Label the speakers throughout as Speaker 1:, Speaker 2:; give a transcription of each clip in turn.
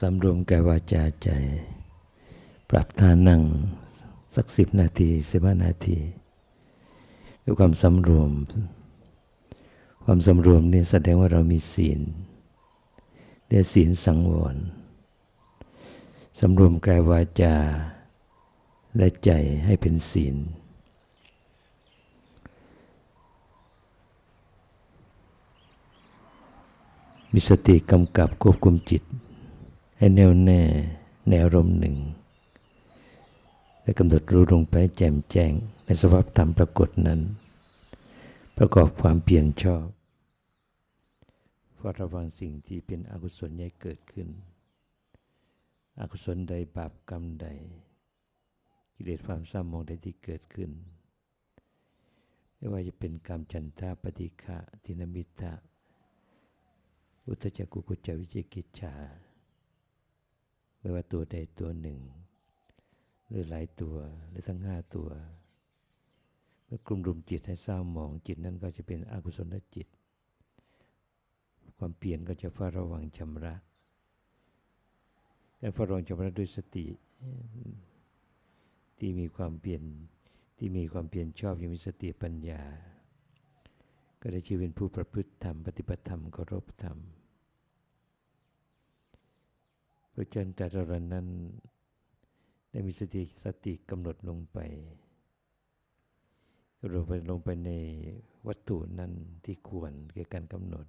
Speaker 1: สำรวมกายวาจาใจ ปรับท่านั่งสักสิบนาทีสิบห้านาทีด้วยความสำรวม ความสำรวมนี่แสดงว่าเรามีศีลเรียกศีลสังวรสำรวมกายวาจา และใจให้เป็นศีล มีสติกำกับควบคุมจิต ให้แน่วแน่ในอารมณ์หนึ่ง และกำหนดรู้ลงไปแจ่มแจ้งในสภาพธรรมปรากฏนั้น ประกอบความเปลี่ยนชอบเฝ้าระวังสิ่งที่เป็นอกุศลใหญ่เกิดขึ้น อกุศลใดบาปกรรมใด กิเลสความซ้ำมองใดที่เกิดขึ้น ไม่ว่าจะเป็นกรรมจันทาปฏิฆะทินมิตะอุตจักกุกุจจวิจิกิจฉา ไม่ว่าตัวใดตัวหนึ่ง หรือหลายตัวหรือทั้งห้าตัว เมื่อกลุ่มรุมจิตให้เศร้าหมองจิตนั้นก็จะเป็นอกุศลจิต ความเปลี่ยนก็จะเฝ้าระวังชำระการเฝ้าระวังชำระด้วยสติ ที่มีความเปลี่ยนที่มีความเปลี่ยนชอบยังมีสติปัญญา ก็ได้ชีวิตเป็นผู้ประพฤติธรรม ปฏิบัติธรรมเคารพธรรม พระจันตรรนั้น ได้มีสติสติกำหนดลงไปลงไปลงไปในวัตถุนั้นที่ควรแก่การกำหนด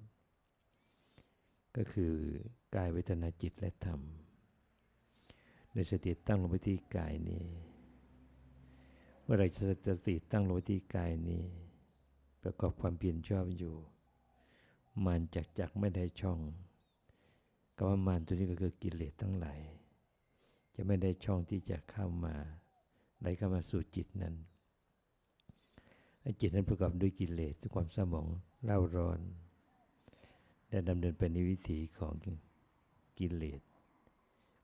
Speaker 1: ก็คือกายเวทนาจิตและธรรม โดยสติตั้งลงไปที่กายนี้เมื่อไรจะสติตั้งลงไปที่กายนี้ ประกอบความเปลี่ยนชอบอยู่มานจักจักไม่ได้ช่อง คำว่ามานตัวนี้ก็คือกิเลสทั้งหลาย จะไม่ได้ช่องที่จะเข้ามาไหลเข้ามาสู่จิตนั้น จิตนั้นประกอบด้วยกิเลสด้วยความสมองเล่าร้อนและดำเนินไปในวิถีของกิเลส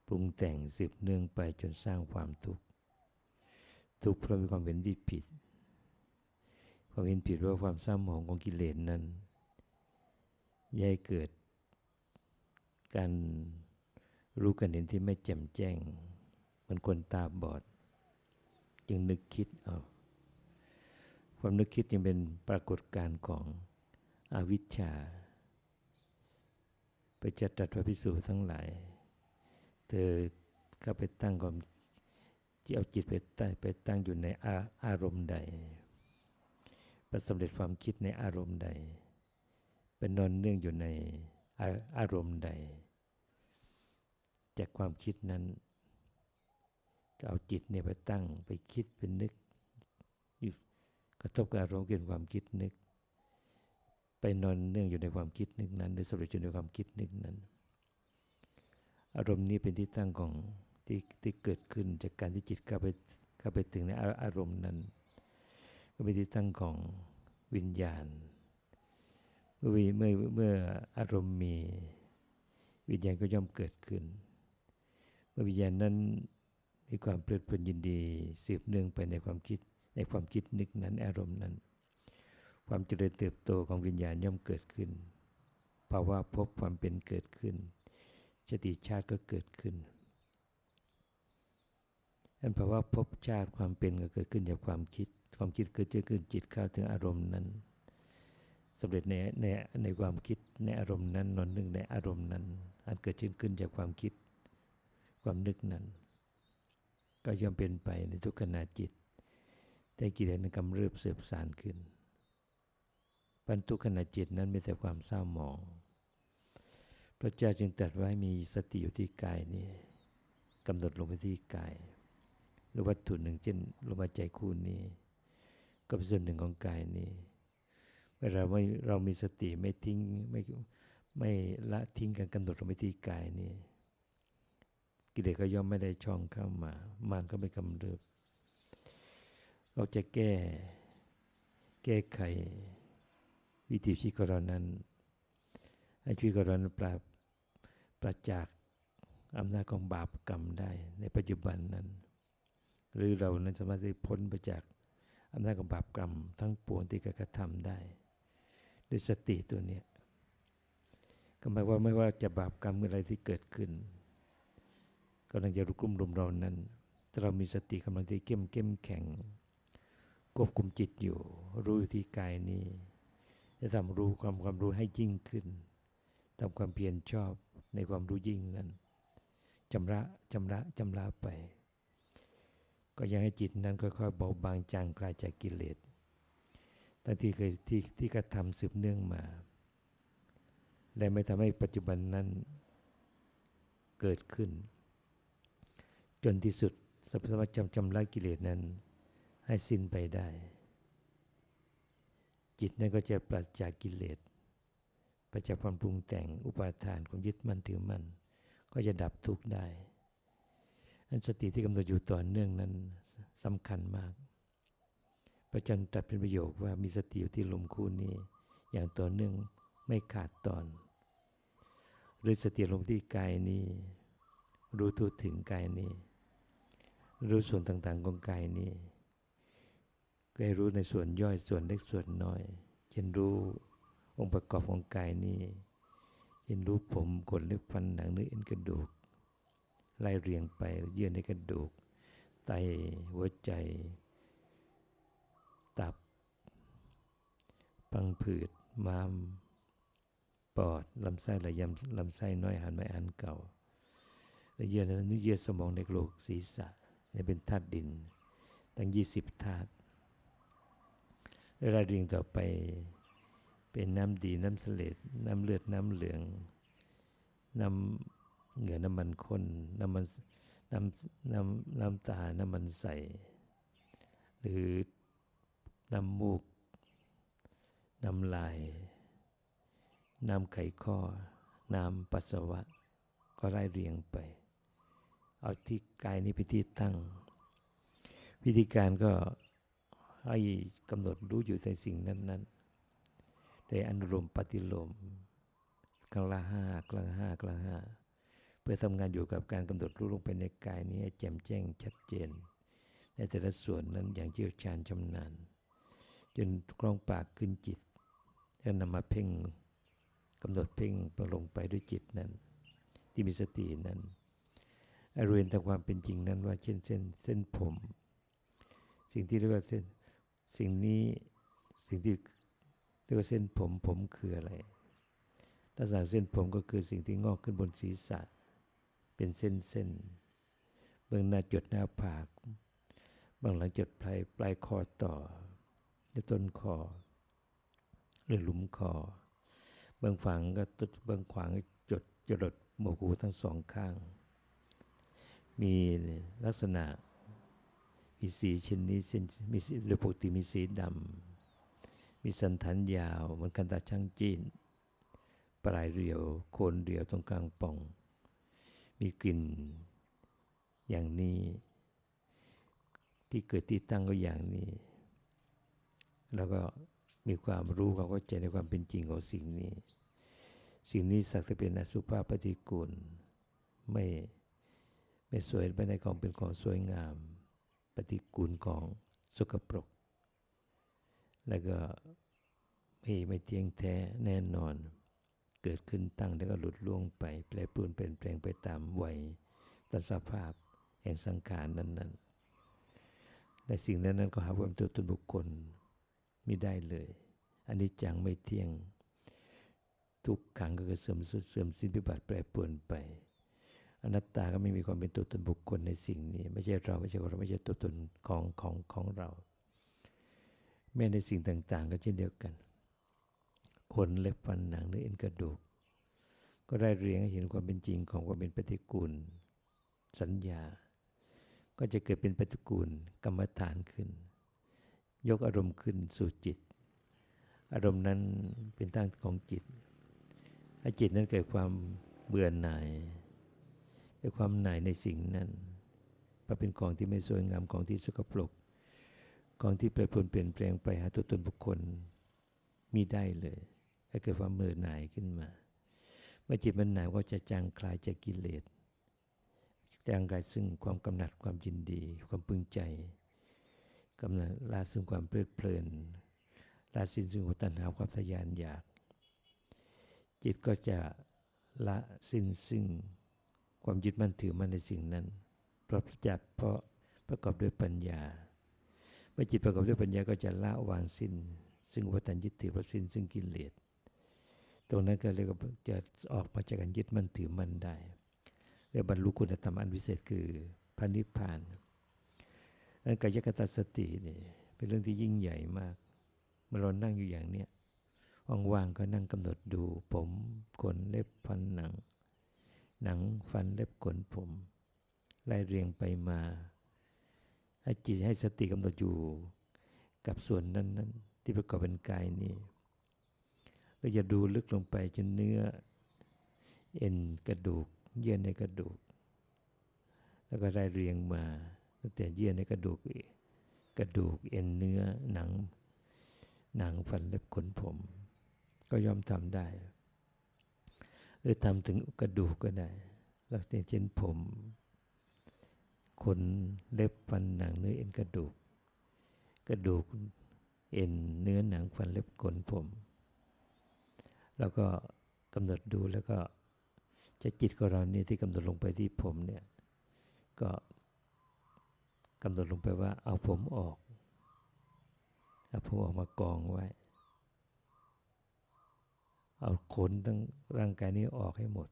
Speaker 1: ปรุงแต่งสืบเนื่องไปจนสร้างความทุกข์ทุกข์เพราะมีความเห็นที่ผิด ความเห็นผิดว่าความสร้างหมองของกิเลสนั้นย่ายเกิด การรู้กันเห็นที่ไม่แจ่มแจ้ง มันคนตาบอด จึงนึกคิดเอาความนึกคิดจึงเป็นปรากฏการณ์ของอวิชชาไปจัดจัดพระพิสูจน์ทั้งหลาย เธอเข้าไปตั้งความที่เอาจิตไปตั้งไปตั้งอยู่ในอาอารมณ์ใด ประสำเร็จความคิดในอารมณ์ใด เป็นนอนเนื่องอยู่ในอาอารมณ์ใด จากความคิดนั้นก็เอาจิตเนี่ยไปตั้งไปคิดเป็นนึกกระทบกับอารมณ์เกิดความคิดนึก ไปนอนเนื่องอยู่ในความคิดนึกนั้น หรือสำเร็จอยู่ในความคิดนึกนั้น อารมณ์นี้เป็นที่ตั้งของที่ที่เกิดขึ้นจากการที่จิตเข้าไปเข้าไปถึงในอารมณ์นั้น ก็เป็นที่ตั้งของวิญญาณเมื่อเมื่อเมื่ออารมณ์มี วิญญาณก็ย่อมเกิดขึ้น เมื่อวิญญาณนั้นมีความเพลิดเพลินยินดี สืบเนื่องไปในความคิดในความคิดนึกนั้นอารมณ์นั้น ความเจริญเติบโตของวิญญาณย่อมเกิดขึ้นภาวะพบความเป็นเกิดขึ้นชติชาติก็เกิดขึ้นอันภาวะพบชาติความเป็นก็เกิดขึ้นจากความคิด ความคิดเกิดขึ้นจิตเข้าถึงอารมณ์นั้นสำเร็จในในในความคิดในอารมณ์นั้นนอนนึกในอารมณ์นั้น อันเกิดขึ้นจากความคิด นึกนั้น ก็ย่อมเป็นไปในทุกขณะจิต แต่กิเลสกำเริบเสืบสารขึ้นปันทุกขณะจิตนั้นมีแต่ความเศร้าหมอง พระเจ้าจึงตรัสไว้มีสติอยู่ที่กายนี้กำหนดลงไปที่กายหรือวัตถุหนึ่งเช่นลมหายใจคู่นี้ ก็เป็นส่วนหนึ่งของกายนี้เวลาไม่เรามีสติไม่ทิ้งไม่ไม่ละทิ้งการกำหนดลงไปที่กายนี้ กิเลสก็ย่อมไม่ได้ช่องเข้ามา มันก็ไม่กำเริบเราจะแก้ แก้ไข วิธีชีวิตของเรานั้นให้ชีวิตของเราปราบประจากอำนาจของบาปกรรมได้ ในปัจจุบันนั้น หรือเรานั้นสามารถที่พ้นไปจากอำนาจของบาปกรรม ทั้งปวงที่กระทำได้ด้วยสติตัวนี้ก็หมายว่าไม่ว่าจะบาปกรรมอะไรที่เกิดขึ้น กำลังจะรุกลุ่มรุมเรานั้นเรามีสติกำลังที่เข้มเข้มแข็ง ควบคุมจิตอยู่ รู้อยู่ที่กายนี้จะทำรู้ความความรู้ให้ยิ่งขึ้นทำความเพียรชอบในความรู้ยิ่งนั้นจำระจำระจำระไป ก็ยังให้จิตนั้นค่อยๆเบาบางจางคลายจากกิเลสตั้งที่เคยที่ที่กระทำสืบเนื่องมา และไม่ทำให้ปัจจุบันนั้นเกิดขึ้น จนที่สุดสัพพะจำจำละกิเลสนั้น ให้สิ้นไปได้ จิตนั้นก็จะปราศจากกิเลสปราศจากความปรุงแต่งอุปาทานความยึดมั่นถือมั่นก็จะดับทุกข์ได้อันสติที่กำหนดอยู่ต่อเนื่องนั้นสำคัญมาก พระจันทร์ตรัสเป็นประโยคว่ามีสติอยู่ที่ลมคู่นี้ อย่างต่อเนื่องไม่ขาดตอน หรือสติลงที่กายนี้ รู้ทุถึงกายนี้ รู้ส่วนต่างๆของกายนี้ก็ให้รู้ในส่วนย่อยส่วนเล็กส่วนน้อย เช่นรู้องค์ประกอบของกายนี้ เช่นรู้ผมขนเล็บฟันหนังเนื้อเอ็นกระดูก ไล่เรียงไปเยื่อในกระดูก ไตหัวใจ ตับ ปังผืดม้าม ปอดลำไส้ไหลยำลำไส้น้อยหันไม่อันเก่าและเยื่อนึกเยื่อสมองในกระโหลกศีรษะ นี่เป็นธาตุดิน ตั้งยี่สิบธาตุเวลาเรียงต่อไปเป็นน้ำดีน้ำเสลดน้ำเลือดน้ำเหลือง น้ำเหงื่อน้ำมันข้นน้ำมันน้ำน้ำน้ำตา น้ำมันใส หรือน้ำมูก น้ำลาย น้ำไขข้อ น้ำปัสสาวะ ก็ไล่เรียงไป เอาที่กายนี้เป็นที่ตั้ง วิธีการก็ให้กำหนดรู้อยู่ในสิ่งนั้น ๆ โดยอนุรมปฏิลมกลางละห้ากลางห้ากลางห้าเพื่อทำงานอยู่กับการกำหนดรู้ลงไปในกายนี้ให้แจ่มแจ้งชัดเจน ในแต่ละส่วนนั้นอย่างเชี่ยวชาญชำนาญ จนกล้องปากขึ้นจิตแล้วนำมาเพ่งกำหนดเพ่งลงไปด้วยจิตนั้น ที่มีสตินั้น เรียนตามความเป็นจริงนั้นว่าเช่นเส้นเส้นผม สิ่งที่เรียกว่าเส้นสิ่งนี้สิ่งที่เรียกว่าเส้นผมผมคืออะไรลักษณะเส้นผมก็คือสิ่งที่งอกขึ้นบนศีรษะ เป็นเส้นเส้นเบื้องหน้าจุดหน้าผากบางหลังจุดปลายปลายคอต่อในต้นคอ หรือหลุมคอบางฝั่งก็ตุดบางขวางจุดจรดหมวกหูทั้งสองข้าง มีลักษณะมีสีเช่นนี้เส้นมีโดยปกติมีสีดำมีสันฐานยาวเหมือนกันตาช่างจีน ปลายเรียวโคนเรียวตรงกลางป่อง มีกลิ่นอย่างนี้ ที่เกิดที่ตั้งก็อย่างนี้ แล้วก็มีความรู้ความเข้าใจในความเป็นจริงของสิ่งนี้ สิ่งนี้สักจะเป็นอสุภาพปฏิกูลไม่ ไม่สวยไปในของเป็นของสวยงาม ปฏิกูลของสกปรก แล้วก็ไม่ไม่เที่ยงแท้แน่นอน เกิดขึ้นตั้งแล้วก็หลุดล่วงไป แปรปรวนเปลี่ยนแปลงไปตามวัยตามสภาพแห่งสังขารนั้นๆในสิ่งนั้นนั้นก็หาความตัวตนบุคคลไม่ได้เลย อันนี้จังไม่เที่ยง ทุกขังก็เสื่อมเสื่อมสิ้นพิบัติแปรปรวนไป อนัตตาก็ไม่มีความเป็นตัวตนบุคคลในสิ่งนี้ ไม่ใช่เราไม่ใช่เราไม่ใช่ตัวตนของของของเรา แม้ในสิ่งต่าง ๆ ก็เช่นเดียวกันขนเล็บฟันหนังเนื้อเอ็นกระดูก ก็ได้เรียงให้เห็นความเป็นจริงของความเป็นปฏิกูล สัญญา ก็จะเกิดเป็นปฏิกูลกรรมฐานขึ้น ยกอารมณ์ขึ้นสู่จิต อารมณ์นั้นเป็นตั้งของจิตให้จิตนั้นเกิดความเบื่อหน่าย แต่ความหน่ายในสิ่งนั้นมาเป็นของที่ไม่สวยงามของที่สกปรกของที่แปรปรวนเปลี่ยนแปลงไปหาตัวตนบุคคลมีได้เลยถ้าเกิดความเมื่อหน่ายขึ้นมา เมื่อจิตมันหน่ายก็จะจางคลายจากกิเลสจางคลายซึ่งความกำหนัดความยินดี ความปึงใจกำหนัดลาซึ่งความเพลิดเพลินลาสิ้นซึ่งตัณหาความทยานอยาก จิตก็จะละสิ้นซึ่ง ความยึดมั่นถือมั่นในสิ่งนั้นเพราะจับเพราะประกอบด้วยปัญญา เมื่อจิตประกอบด้วยปัญญาก็จะละวางสิ้น ซึ่งวัฏยึดถือว่าสิ้นซึ่งกิเลสตรงนั้นก็เรียกว่าจะออกมาจากการยึดมั่นถือมั่นได้และบรรลุคุณธรรมอันวิเศษคือพระนิพพานนั้นกายกตสตินี่เป็นเรื่องที่ยิ่งใหญ่มากเมื่อเรานั่งอยู่อย่างเนี้ยว่างๆก็นั่งกำหนดดูผมขนเล็บฟันหนัง หนังฟันเล็บขนผมไล่เรียงไปมา ให้จิตให้สติกำหนดอยู่กับส่วนนั้นนั้นที่ประกอบเป็นกายนี้ก็จะดูลึกลงไปจนเนื้อ เอ็นกระดูก เยื่อในกระดูก แล้วก็ได้เรียงมาตั้งแต่เยื่อในกระดูกกระดูกเอ็นเนื้อหนัง หนังฟันเล็บขนผม ก็ยอมทำได้ หรือทำถึงกระดูกก็ได้แล้วเช่นผมขนเล็บฟันหนังเนื้อเอ็นกระดูก กระดูกเอ็นเนื้อหนังฟันเล็บขนผม แล้วก็กำหนดดูแล้วก็จะจิตของเราเนี่ยที่กำหนดลงไปที่ผมเนี่ยก็กำหนดลงไปว่าเอาผมออกเอาผมออกมากองไว้ เอาขนทั้งร่างกายนี้ออกให้หมด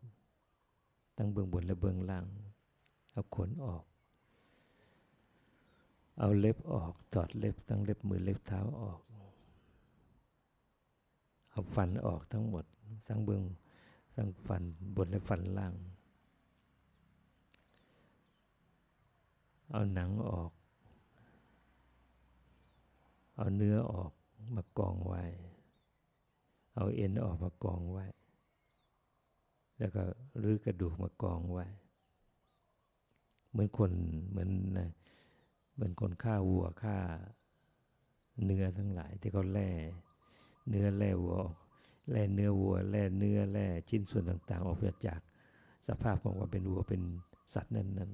Speaker 1: ทั้งเบื้องบนและเบื้องล่าง เอาขนออก เอาเล็บออกถอดเล็บทั้งเล็บมือเล็บเท้าออก เอาฟันออกทั้งหมด ทั้งเบื้องทั้งฟันบนและฟันล่าง เอาหนังออก เอาเนื้อออกมากองไว้ เอาเอ็นออกมากองไว้ แล้วก็รื้อกระดูกมากองไว้ เหมือนคนเหมือนเหมือนคนฆ่าวัวฆ่าเนื้อทั้งหลายที่เขาแล่เนื้อแล่วัวออกแล่เนื้อวัวแล่เนื้อแล่ชิ้นส่วนต่างๆ ออกจากสภาพของความเป็นวัวเป็นสัตว์นั้น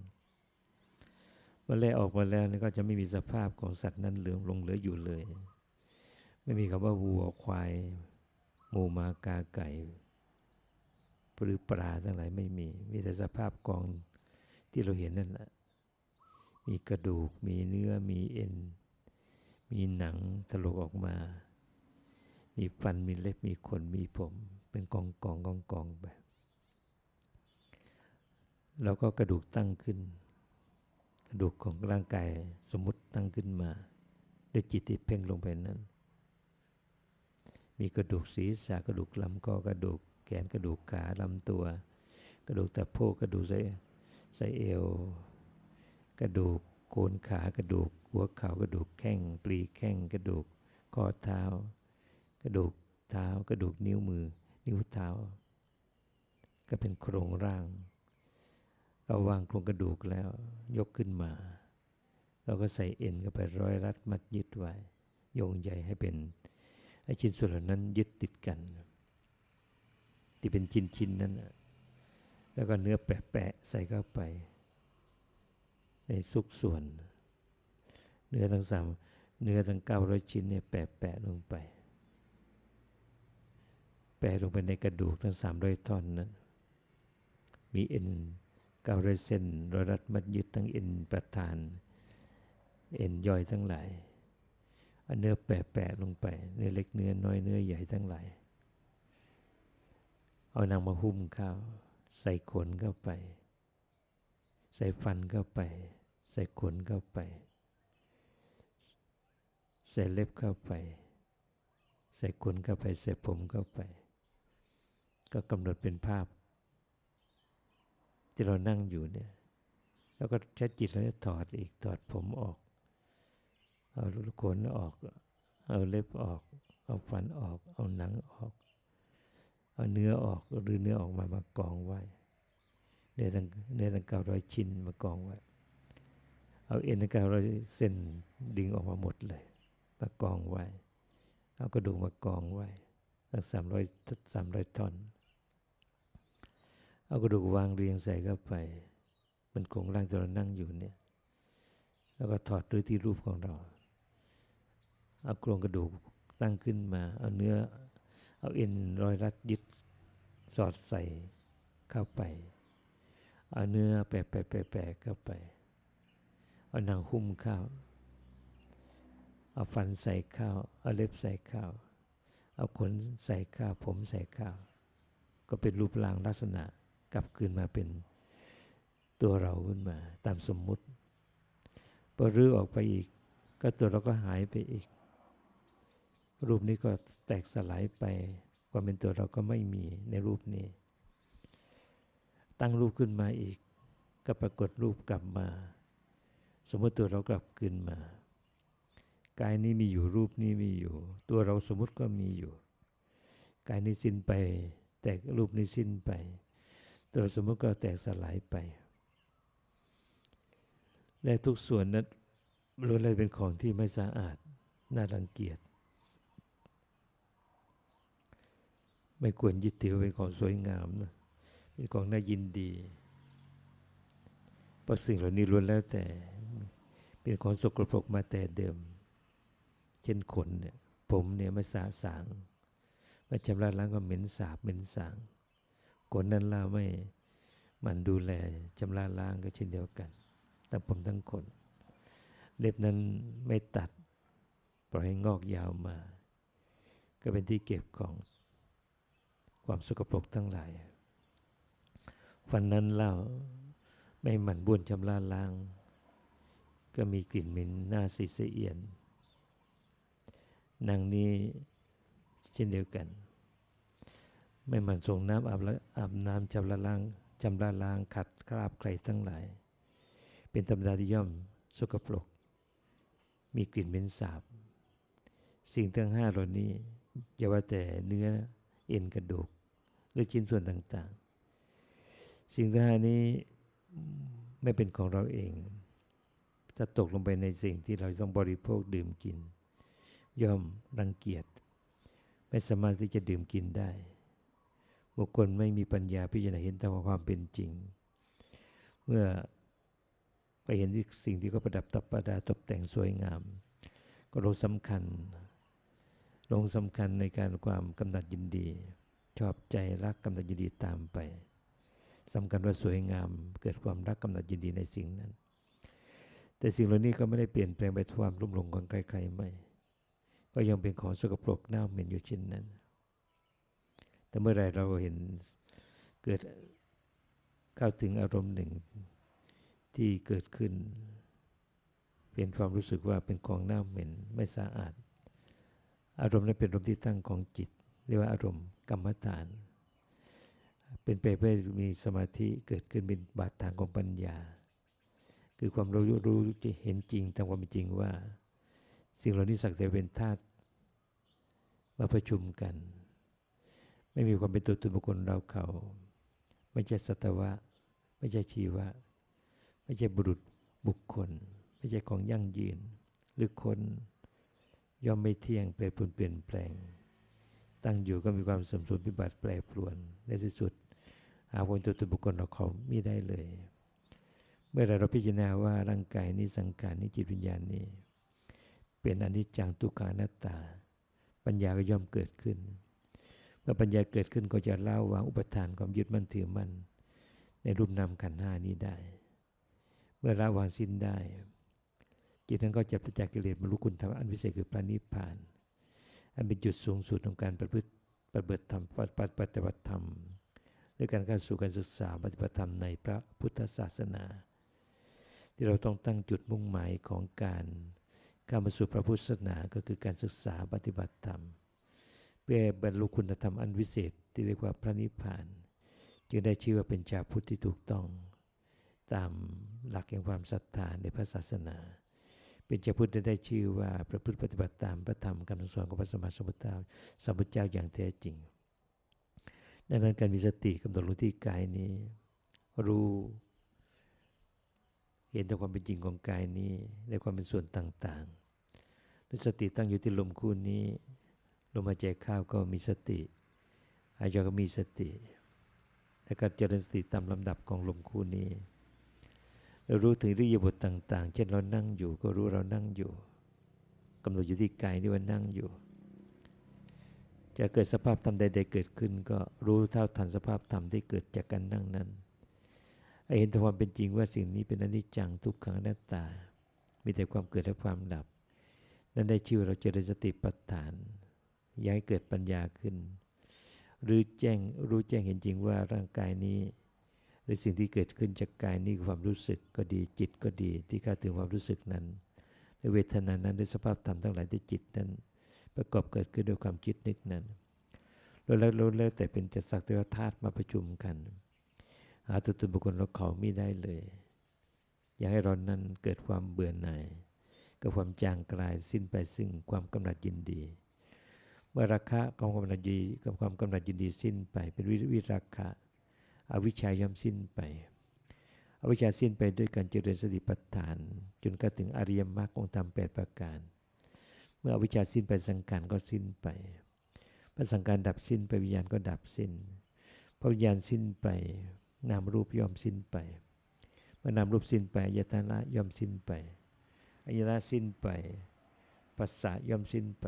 Speaker 1: ๆเมื่อแล่ออกมาแล้วนี่ก็จะไม่มีสภาพของสัตว์นั้นเหลือลงเหลืออยู่เลย ไม่มีคำว่าวัวควาย หมูมากาไก่หรือปลาทั้งหลายไม่มี มีแต่สภาพกองที่เราเห็นนั่นแหละ มีกระดูก มีเนื้อ มีเอ็น มีหนังถลกออกมา มีฟัน มีเล็บ มีขน มีผม เป็นกองกองกองกองไปแล้วก็กระดูกตั้งขึ้น กระดูกของร่างกายสมมติตั้งขึ้นมา ด้วยจิตที่เพ่งลงไปนั้น มีกระดูกศีรษะกระดูกลำคอกระดูกแขนกระดูกขาลำตัว กระดูกตะโพกกระดูกไส้ไส้เอว กระดูกโคนขากระดูกหัวเข่ากระดูกแข้งปลีแข้งกระดูกข้อเท้า กระดูกเท้ากระดูกนิ้วมือ นิ้วเท้า ก็เป็นโครงร่าง เราวางโครงกระดูกแล้วยกขึ้นมา เราก็ใส่เอ็นเข้าไปร้อยรัดมัดยึดไว้โยงใหญ่ให้เป็น ไอ้ชิ้นส่วนเหล่านั้นยึดติดกันที่เป็นชิ้นชิ้นนั้นแล้วก็เนื้อแปะๆใส่เข้าไป ในสุกส่วน เนื้อทั้งสามเนื้อทั้งเก้าร้อยชิ้นเนี่ยแปะๆลงไป แปะลงไปในกระดูกทั้งสามร้อยท่อนนั้นมีเอ็นเก้าร้อยเส้นรอยรัดมัดยึดทั้งเอ็นประธาน เอ็นย่อยทั้งหลาย เนื้อแปะๆลงไป เนื้อเล็กเนื้อน้อยเนื้อใหญ่ทั้งหลาย เอานางมาหุ้มข้าว ใส่ขนเข้าไป ใส่ฟันเข้าไป ใส่ขนเข้าไป ใส่เล็บเข้าไป ใส่ขนเข้าไป ใส่ผมเข้าไป ก็กำหนดเป็นภาพ ที่เรานั่งอยู่เนี่ย แล้วก็ใช้จิตเราจะถอดอีกถอดผมออก เอาขนออก เอาเล็บออก เอาฟันออก เอาหนังออก เอาเนื้อออกหรือเนื้อออกมามากองไว้เนื้อทั้งเนื้อทั้งเก้าร้อยชิ้นมากองไว้ เอาเอ็นทั้งเก้าร้อยเส้นดึงออกมาหมดเลย มากองไว้ เอากระดูกมากองไว้ตั้งสามร้อยสามร้อยท่อน เอากระดูกวางเรียงใส่เข้าไป มันคงร่างที่เรานั่งอยู่เนี่ย แล้วก็ถอดด้วยที่รูปของเรา เอาโครงกระดูกตั้งขึ้นมาเอาเนื้อ เอาเอ็นรอยรัดยึดสอดใส่เข้าไป เอาเนื้อแปะแปะแปะแปะเข้าไป เอาหนังหุ้มข้าว เอาฟันใส่ข้าว เอาเล็บใส่ข้าว เอาขนใส่ข้าว ผมใส่ข้าว ก็เป็นรูปร่างลักษณะกลับคืนมาเป็นตัวเราขึ้นมา ตามสมมุติพอรื้อออกไปอีก ก็ตัวเราก็หายไปอีก รูปนี้ก็แตกสลายไป ความเป็นตัวเราก็ไม่มีในรูปนี้ ตั้งรูปขึ้นมาอีก ก็ปรากฏรูปกลับมา สมมติตัวเรากลับคืนมากายนี้มีอยู่รูปนี้มีอยู่ ตัวเราสมมติก็มีอยู่ กายนี้สิ้นไป แต่รูปนี้สิ้นไป ตัวสมมติก็แตกสลายไป และทุกส่วนนั้นล้วนเลยเป็นของที่ไม่สะอาดน่ารังเกียจ ไม่ควรยึดถือเป็นของสวยงามนะเป็นของน่ายินดี เพราะสิ่งเหล่านี้ล้วนแล้วแต่ เป็นของสกปรกมาแต่เดิม เช่นขนเนี่ยผมเนี่ยไม่สะสางไมาชำระล้างก็เหม็นสาบเหม็นสางขนนั้นล่าไม่มันดูแลชำระล้างก็เช่นเดียวกันทั้งผมทั้งขนเล็บนั้นไม่ตัด ปล่อยให้งอกยาวมา ก็เป็นที่เก็บของ ความสกปรกทั้งหลายฟันนั้นเล่าไม่หมั่นบ้วนชำระล้าง ก็มีกลิ่นเหม็นหน้าสีเสียนนางนี้เช่นเดียวกัน ไม่หมั่นส่งน้ำอาบละอาบน้ำชำระล้างชำระล้างขัดคราบใครทั้งหลาย เป็นธรรมดาที่ย่อมสกปรก มีกลิ่นเหม็นสาบ สิ่งทั้งห้าเหล่านี้อย่าว่าแต่เนื้อเอ็นกระดูก รือชิ้นส่วนต่างๆ สิ่งทั้งห้านี้ไม่เป็นของเราเอง จะตกลงไปในสิ่งที่เราต้องบริโภคดื่มกิน ย่อมรังเกียจ ไม่สามารถที่จะดื่มกินได้ บุคคลไม่มีปัญญาพิจารณาเห็นตามความเป็นจริง เมื่อไปเห็นที่สิ่งที่เขาประดับตับประดาตกแต่งสวยงาม ก็ลงสำคัญ ลงสำคัญในการความกำหนัดยินดี ชอบใจรักกำหนัดยินดีตามไปสำคัญว่าสวยงาม เกิดความรักกำหนัดยินดีในสิ่งนั้น แต่สิ่งเหล่านี้ก็ไม่ได้เปลี่ยนแปลงไปความรุ่มหลงของใครๆไม่ ก็ยังเป็นของสกปรกเน่าเหม็นอยู่เช่นนั้น แต่เมื่อไรเราเห็นเกิดเข้าถึงอารมณ์หนึ่งที่เกิดขึ้น เป็นความรู้สึกว่าเป็นของเน่าเหม็นไม่สะอาด อารมณ์นั้นเป็นอารมณ์ที่ตั้งของจิต เรียกว่าอารมณ์กรรมฐาน เป็นไปเพื่อมีสมาธิเกิดขึ้นเป็นบาดฐานของปัญญา คือความรู้รู้จะเห็นจริงตามความเป็นจริงว่า สิ่งเหล่านี้สักแต่เป็นธาตุมาประชุมกัน ไม่มีความเป็นตัวตนบุคคลเราเขา ไม่ใช่สัตวะ ไม่ใช่ชีวะ ไม่ใช่บุรุษบุคคล ไม่ใช่ของยั่งยืน หรือคนย่อมไม่เที่ยงแปรปรวนเปลี่ยนแปลง ตั้งอยู่ก็มีความสมสูญพิบัติแปรปรวน ในที่สุดหาคนตัวตนบุคคลเราเขาไม่ได้เลย เมื่อเราพิจารณาว่าร่างกายนี้สังขารนี้จิตวิญญาณนี้ เป็นอนิจจังทุกขานัตตา ปัญญาก็ย่อมเกิดขึ้น เมื่อปัญญาเกิดขึ้นก็จะเล่าวางอุปทานความยึดมั่นถือมั่นในรูปนามขันห้านี้ได้ เมื่อละวางสิ้นได้จิตนั้นก็จะประจักษ์กิเลสบรรลุคุณธรรมอันวิเศษคือพระนิพพานอัน เป็นจุดสูงสุดของการประพฤติปฏิบัติธรรมปฏิบัติธรรมด้วยการเข้าสู่การศึกษาปฏิบัติธรรมในพระพุทธศาสนา ที่เราต้องตั้งจุดมุ่งหมายของการเข้ามาสู่พระพุทธศาสนาก็คือการศึกษาปฏิบัติธรรม เพื่อบรรลุคุณธรรมอันวิเศษที่เรียกว่าพระนิพพาน จึงได้ชื่อว่าเป็นชาวพุทธที่ถูกต้อง ตามหลักแห่งความศรัทธาในพระศาสนา เป็นชาพุทธได้ชื่อว่าประพฤติปฏิบัติตามพระธรรมคำสอนของพระสมมาสมุทธเจ้าสมุทธเจ้าอย่างแท้จริง ดังนั้นการมีสติกำหนดรู้ที่กายนี้ รู้เห็นแต่ความเป็นจริงของกายนี้ในความเป็นส่วนต่างๆด้วยสติตั้งอยู่ที่ลมคู่นี้ ลมหายใจเข้าก็มีสติหายใจก็มีสติแล้วก็เจริญสติตามลำดับของลมคู่นี้ เรารู้ถึงริยบทต่าง ๆ เช่นเรานั่งอยู่ ก็รู้เรานั่งอยู่กำหนดอยู่ที่กายนี่ว่านั่งอยู่ จะเกิดสภาพธรรมใดๆเกิดขึ้น ก็รู้เท่าทันสภาพธรรมที่เกิดจากการนั่งนั้นให้เห็นถึงความเป็นจริงว่าสิ่งนี้เป็นอนิจจังทุกขังอนัตตา มีแต่ความเกิดและความดับ นั่นได้ชื่อเราเจริญสติปัฏฐาน ย้ายเกิดปัญญาขึ้น หรือแจ้งรู้แจ้งเห็นจริงว่าร่างกายนี้ หรือสิ่งที่เกิดขึ้นจากกายนี้ความรู้สึกก็ดีจิตก็ดีที่เข้าถึงความรู้สึกนั้นในเวทนานั้นในสภาพธรรมทั้งหลายที่จิตนั้น ประกอบเกิดขึ้นด้วยความคิดนึกนั้นล้วแล้วแล้วแต่เป็นจัตสักเทวธาตุมาประชุมกันหาตัวตนบุคคลเราเขาไม่ได้เลย อยากให้เรานั้นเกิดความเบื่อหน่ายกับความจางกลายสิ้นไปซึ่งความกำหนัดยินดี เมื่อราคะความกำหนัดยินกับความกำหนัดยินดีสิ้นไปเป็นวิวิราคะ อวิชาย่อมสิ้นไป อวิชชาสิ้นไปด้วยการเจริญสติปัฏฐาน จนกระถึงอริยมรรคองธรรมแปดประการ เมื่ออวิชชาสิ้นไปสังขารก็สิ้นไปพระสังการดับสิ้นไปวิญญาณก็ดับสิ้นพอวิญญาณสิ้นไปนามรูปย่อมสิ้นไปเมื่อนามรูปสิ้นไปยตนะย่อมสิ้นไปอายตนะสิ้นไปภาษาย่อมสิ้นไป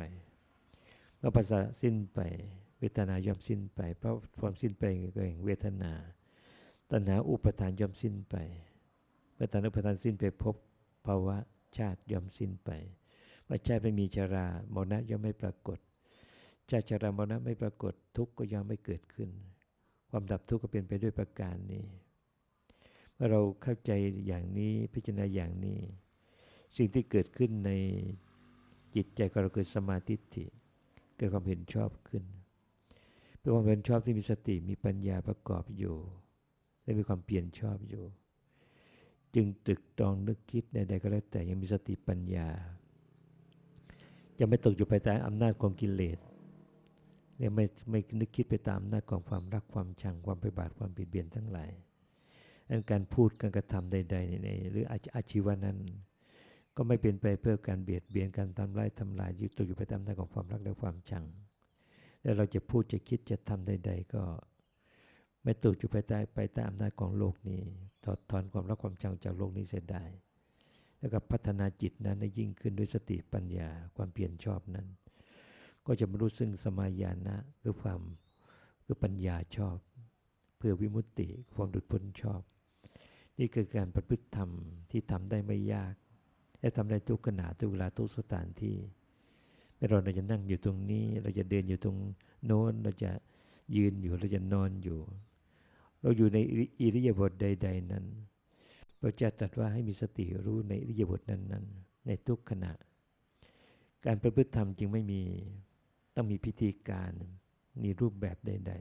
Speaker 1: เมื่อภาษาสิ้นไป เวทนาย่อมสิ้นไป เพราะความสิ้นไปก็แห่งเวทนา ตัณหาอุปทานย่อมสิ้นไปเมื่อตัณหาอุปทานสิ้นไปพบภาวะชาติย่อมสิ้นไปเมื่อชาติไม่มีชรามรณะย่อมไม่ปรากฏ ชาติชรามรณะไม่ปรากฏทุกข์ก็ย่อมไม่เกิดขึ้น ความดับทุกข์ก็เป็นไปด้วยประการนี้ เมื่อเราเข้าใจอย่างนี้พิจารณาอย่างนี้ สิ่งที่เกิดขึ้นในจิตใจของเราเกิดสมาธิิเกิดความเห็นชอบขึ้น เป็นความเห็นชอบที่มีสติมีปัญญาประกอบอยู่ และมีความเปลี่ยนชอบอยู่ จึงตึกตรองนึกคิดใดๆก็แล้วแต่ยังมีสติปัญญา จะไม่ตกอยู่ไปใต้อำนาจของกิเลสเนี่ยไม่ไม่นึกคิดไปตามหน้าของความรักความชังความไปบาทความปิดเบียนทั้งหลายอันการพูดการกระทำใดๆในหรืออาชีวะนั้น ก็ไม่เป็นไปเพื่อการเบียดเบียนการทำลายทำลายยึดตัวอยู่ไปตามหน้าของความรักและความชัง แล้วเราจะพูดจะคิดจะทำใด ๆ ก็ไม่ตกอยู่ไปใต้ไปตามหน้าของโลกนี้ ถอดถอนความรักความชังจากโลกนี้เสียได้ แล้วก็พัฒนาจิตนั้นให้ยิ่งขึ้นด้วยสติปัญญาความเปลี่ยนชอบนั้น ก็จะบรรลุซึ่งสมายานะคือความคือปัญญาชอบ เพื่อวิมุตติความหลุดพ้นชอบ นี่คือการประพฤติธรรมที่ทำได้ไม่ยาก และทำได้ทุกขณะทุกเวลาทุกสถานที่ เราเราจะนั่งอยู่ตรงนี้ เราจะเดินอยู่ตรงโน้น เราจะยืนอยู่ เราจะนอนอยู่ เราอยู่ในอิริยาบถใด ๆ นั้น พระเจ้าตรัสว่าให้มีสติรู้ในอิริยาบถนั้นๆ ในทุกขณะ การประพฤติธรรมจึงไม่มี ต้องมีพิธีการมีรูปแบบใด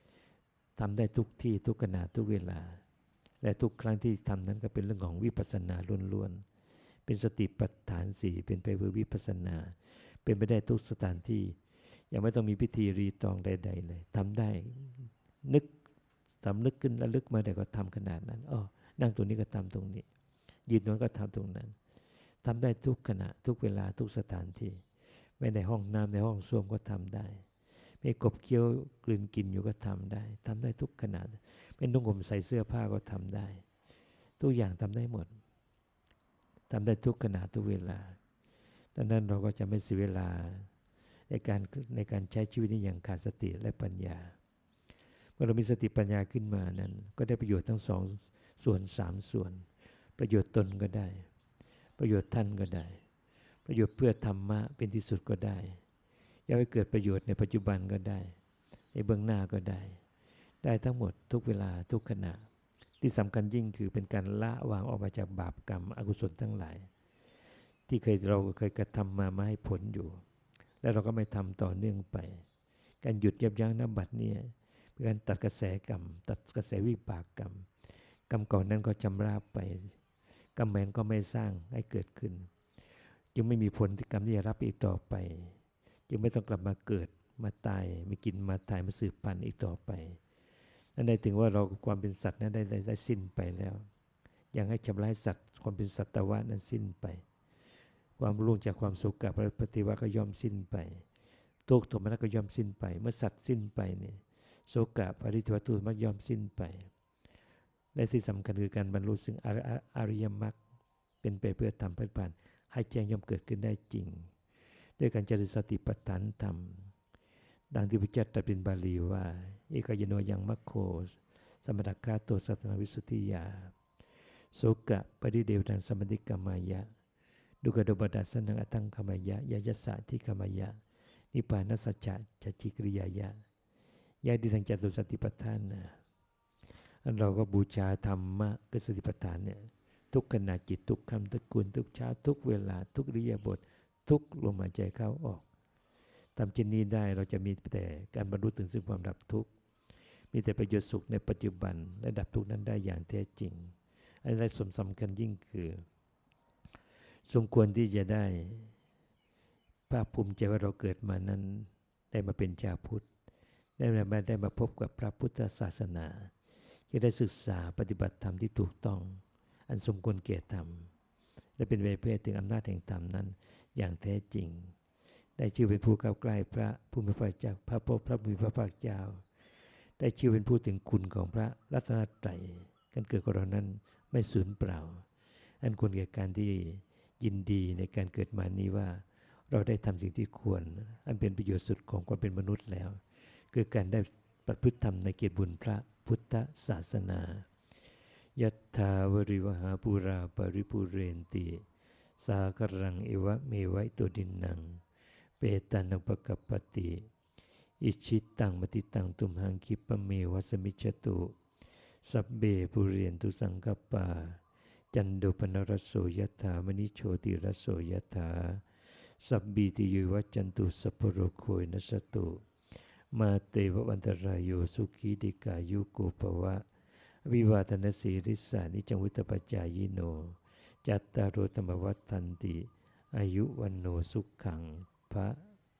Speaker 1: ๆทำได้ทุกที่ทุกขณะทุกเวลา และทุกครั้งที่ทำนั้นก็เป็นเรื่องของวิปัสสนาล้วนๆเป็นสติปัฏฐานสี่เป็นไปเพื่อวิปัสสนา เป็นไปได้ทุกสถานที่ ยังไม่ต้องมีพิธีรีตองใด ๆ เลยทำได้ นึกสำนึกขึ้นระลึกมาแต่ก็ทำขนาดนั้นอ๋อนั่งตรงนี้ก็ทำตรงนี้ ยืนนั้นก็ทำตรงนั้นทำได้ทุกขณะทุกเวลาทุกสถานที่ ไม่ในห้องน้ำในห้องส้วมก็ทำได้ ไม่กบเคี้ยวกลืนกินอยู่ก็ทำได้ทำได้ทุกขนาดไม่นุ่งห่มใส่เสื้อผ้าก็ทำได้ ทุกอย่างทำได้หมดทำได้ทุกขนาดทุกเวลา ดังนั้นเราก็จะไม่เสียเวลาในการในการใช้ชีวิตนี้อย่างขาดสติและปัญญา เมื่อเรามีสติปัญญาขึ้นมานั้น ก็ได้ประโยชน์ทั้งสองส่วนสามส่วน ประโยชน์ตนก็ได้ ประโยชน์ท่านก็ได้ ประโยชน์เพื่อธรรมะเป็นที่สุดก็ได้ยากให้เกิดประโยชน์ในปัจจุบันก็ได้ ในเบื้องหน้าก็ได้ ได้ทั้งหมดทุกเวลาทุกขณะ ที่สำคัญยิ่งคือเป็นการละวางออกมาจากบาปกรรมอกุศลทั้งหลาย ที่เคยเราเคยกระทำมามาให้ผลอยู่ แล้วเราก็ไม่ทำต่อเนื่องไป การหยุดยับยั้งน้ำบัตรเนี่ยเป็นการตัดกระแสกรรม ตัดกระแสวิบากกรรม กรรมก่อนนั้นก็จำราบไปกรรมแมนก็ไม่สร้างให้เกิดขึ้น จึงไม่มีผลกรรมที่จะรับอีกต่อไป จึงไม่ต้องกลับมาเกิดมาตายม่กินมาตายมาสืบพันธุ์อีกต่อไปนั่นได้ถึงว่าเราความเป็นสัตว์นั้นได้ได้ได้สิ้นไปแล้ว ยังให้ชำระสัตว์ความเป็นสัตวะนั้นสิ้นไป ความรุ่งจากความสุขกับปฏิวัติก็ย่อมสิ้นไปทุกโทมนัสก็ย่อมสิ้นไป เมื่อสัตว์สิ้นไปเนี่ยโสกะปริทวัตุมักย่อมสิ้นไป และที่สำคัญคือการบรรลุซึ่งอริยมรรคเป็นไปเพื่อทำเพื่อผ่านให้แจ้งย่อมเกิดขึ้นได้จริง ด้วยการเจริญสติปัฏฐานธรรม ดังที่พระเจ้าตรัสเป็นบาลีว่าเอกยโนยังมัคโคสมดักขาโตสัตนวิสุทธิยาโสกะปริเดวดันสมดิกามายะ ดุกะโดบดัสสนังอตังคามายะยายัสสะทิคมายะ นิพพานัสจจะจัจจิกริยายะยาดีทางจตุสติปัฏฐานนะเราก็บูชาธรรมะคือสติปัฏฐานเนี่ยทุกขณะจิตทุกคำทุกกุลทุกเช้าทุกเวลา ทุกริยาบท ทุกลมหายใจเข้าออกทำเช่นนี้ได้เราจะมีแต่การบรรลุถึงซึ่งความดับทุกข์มีแต่ประโยชน์สุขในปัจจุบันและดับทุกข์นั้นได้อย่างแท้จริงอันแรสมสำคัญยิ่งคือ สมควรที่จะได้ภาคภูมิใจว่าเราเกิดมานั้น ได้มาเป็นชาวพุทธ ได้มาได้มาพบกับพระพุทธศาสนา จะได้ศึกษาปฏิบัติธรรมที่ถูกต้อง อันสมควรเกียรติธรรม และเป็นเวเพศถึงอำนาจแห่งธรรมนั้น อย่างแท้จริง ได้ชื่อเป็นผู้เข้าใกล้พระผู้มีพระเจ้าพระพบพระมีพระภาคเจ้า ได้ชื่อเป็นผู้ถึงคุณของพระรัตนตรัยการเกิดของเรานั้นไม่สูญเปล่า อันควรแก่การที่ ยินดีในการเกิดมานี้ว่า เราได้ทำสิ่งที่ควร อันเป็นประโยชน์สุดของความเป็นมนุษย์แล้ว คือการได้ประพฤติธรรมในเกียรติบุญพระพุทธศาสนายัตถาวริวหาปุราปริปุเรนติ สากรังเอวะเมวัยตัวดินนัง เปตานังปกปปติ อิชิตังมติตังตุมหังคิปะเมวัสมิจตุ สัพเบปุเรนตุสังกปปา จันโดปนรสโสยถามณิโชติรสโสยถา สัพบีติยุวัจจันตุสัพโรโคยนัสตุ มาเตวะวันตรายโยสุขีดิกายุโกภวะ วิวาทนสีริสานิจังวุตปจายิโน จัตตารโธรรมวัฏทันติ อายุวันโนสุขขังพระ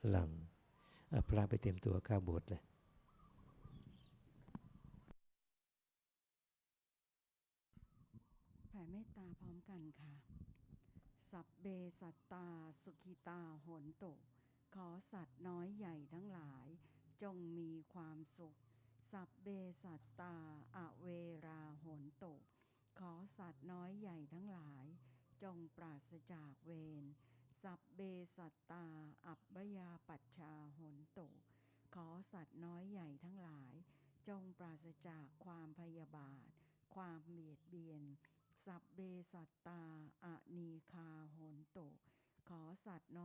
Speaker 1: หลังอะพระไปเต็มตัวข้าโบสถ์เลย
Speaker 2: แผ่เมตตาพร้อมกันค่ะ สัพเบสัตตาสุขิตาโหนตุ ขอสัตว์น้อยใหญ่ทั้งหลาย จงมีความสุข สัพเบสัตตาอเวราโหนตุ ขอสัตว์น้อยใหญ่ทั้งหลาย จงปราศจากเวร สัพเบสัตตาอัปบยาปัชชาโหนตุ ขอสัตว์น้อยใหญ่ทั้งหลาย จงปราศจากความพยาบาท ความเบียดเบียน สัพเบสัตตาอะนีคาโหนตุขอสัตว์น้อย